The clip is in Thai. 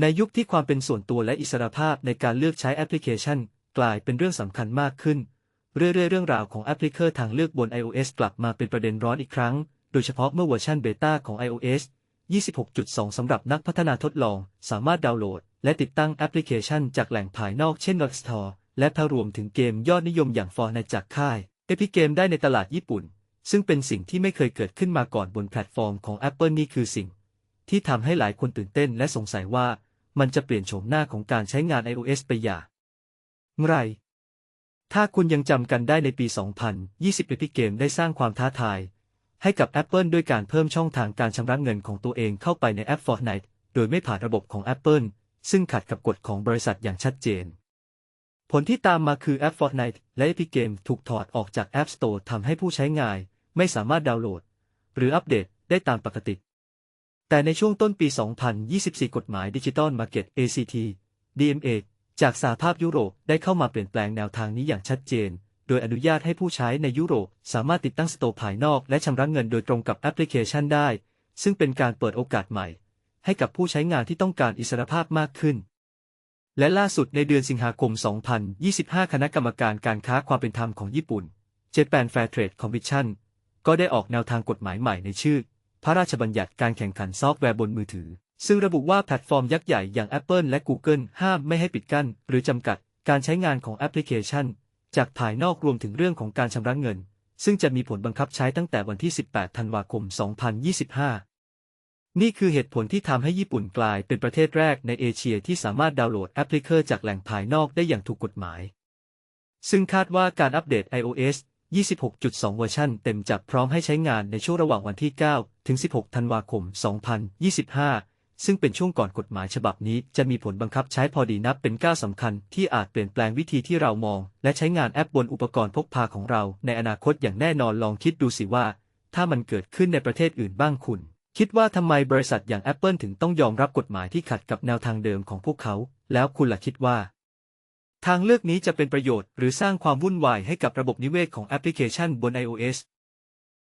ในยุคที่ความเป็นส่วนตัวและอิสรภาพในการเลือกใช้แอปพลิเคชัน กลายเป็นเรื่องสำคัญมากขึ้น เรื่อยๆ เรื่องราวของแอปพลิเคชันทางเลือกบน iOS กลับมาเป็นประเด็นร้อนอีกครั้ง โดยเฉพาะเมื่อเวอร์ชันเบต้าของ iOS 26.2 สำหรับนักพัฒนาทดลอง สามารถดาวน์โหลด และติดตั้งแอปพลิเคชันจากแหล่งภายนอกเช่น App Store และพารวมถึงเกมยอดนิยมอย่าง Fortnite จากค่าย Epic Game ได้ในตลาดญี่ปุ่น ซึ่งเป็นสิ่งที่ไม่เคยเกิดขึ้นมาก่อนบนแพลตฟอร์มของ Apple นี่คือสิ่ง ที่ทำให้หลายคนตื่นเต้นและสงสัยว่ามันจะเปลี่ยนโฉมหน้าของการใช้งาน iOS ไปอย่างไร ถ้าคุณยังจำกันได้ในปี 2020 Epic Game ได้สร้างความท้าทาย ให้กับ Apple ด้วยการเพิ่มช่องทางการชำระเงินของตัวเองเข้าไปในแอป Fortnite โดยไม่ผ่านระบบของ Apple ซึ่งขัดกับกฎของบริษัทอย่างชัดเจน ผลที่ตามมาคือแอป Fortnite และ Epic Game ถูกถอดออกจาก App Store ทำให้ผู้ใช้งานไม่สามารถดาวน์โหลด หรืออัปเดตได้ตามปกติ แต่ในช่วงต้นปี 2024 กฎหมาย Digital Market ACT DMA จากสหภาพยุโรปได้เข้ามาเปลี่ยนแปลงแนวทางนี้อย่างชัดเจน โดยอนุญาตให้ผู้ใช้ในยุโรปสามารถติดตั้งสโตร์ภายนอกและชำระเงินโดยตรงกับแอปพลิเคชันได้ ซึ่งเป็นการเปิดโอกาสใหม่ ให้กับผู้ใช้งานที่ต้องการอิสรภาพมากขึ้น และล่าสุดในเดือนสิงหาคม 2025 คณะกรรมการการค้าความเป็นธรรมของญี่ปุ่น Japan Fair Trade Commission ก็ได้ออกแนวทางกฎหมายใหม่ในชื่อ พระราชบัญญัติการแข่งขันซอฟต์แวร์บนมือถือ ซึ่งระบุว่าแพลตฟอร์มยักษ์ใหญ่อย่าง Apple และ Google ห้ามไม่ให้ปิดกั้น หรือจำกัดการใช้งานของแอปพลิเคชัน จากภายนอกรวมถึงเรื่องของการชำระเงิน ซึ่งจะมีผลบังคับใช้ตั้งแต่วันที่ 18 ธันวาคม 2025 นี่คือเหตุผลที่ทำให้ญี่ปุ่นกลายเป็นประเทศแรกในเอเชียที่สามารถดาวน์โหลดแอปพลิเคชันจากแหล่งภายนอกได้อย่างถูกกฎหมาย ซึ่งคาดว่าการอัปเดต iOS 26.2 เวอร์ชันเต็มจะพร้อมให้ใช้งานในช่วงระหว่างวันที่ 9 ถึง 16 ธันวาคม 2025 ซึ่งเป็นช่วงก่อนกฎหมายฉบับนี้จะมีผลบังคับใช้พอดีนับเป็นก้าวสำคัญที่อาจเปลี่ยนแปลงวิธีที่เรามอง และใช้งานแอปบนอุปกรณ์พกพาของเราในอนาคตอย่างแน่นอนลองคิดดูสิว่า ถ้ามันเกิดขึ้นในประเทศอื่นบ้างคุณ คิดว่าทำไมบริษัทอย่าง Apple ถึงต้องยอมรับกฎหมายที่ขัดกับแนวทางเดิมของพวกเขา แล้วคุณล่ะคิดว่า ทางเลือกนี้จะเป็นประโยชน์หรือสร้างความวุ่นวายให้กับระบบนิเวศของแอปพลิเคชันบน iOS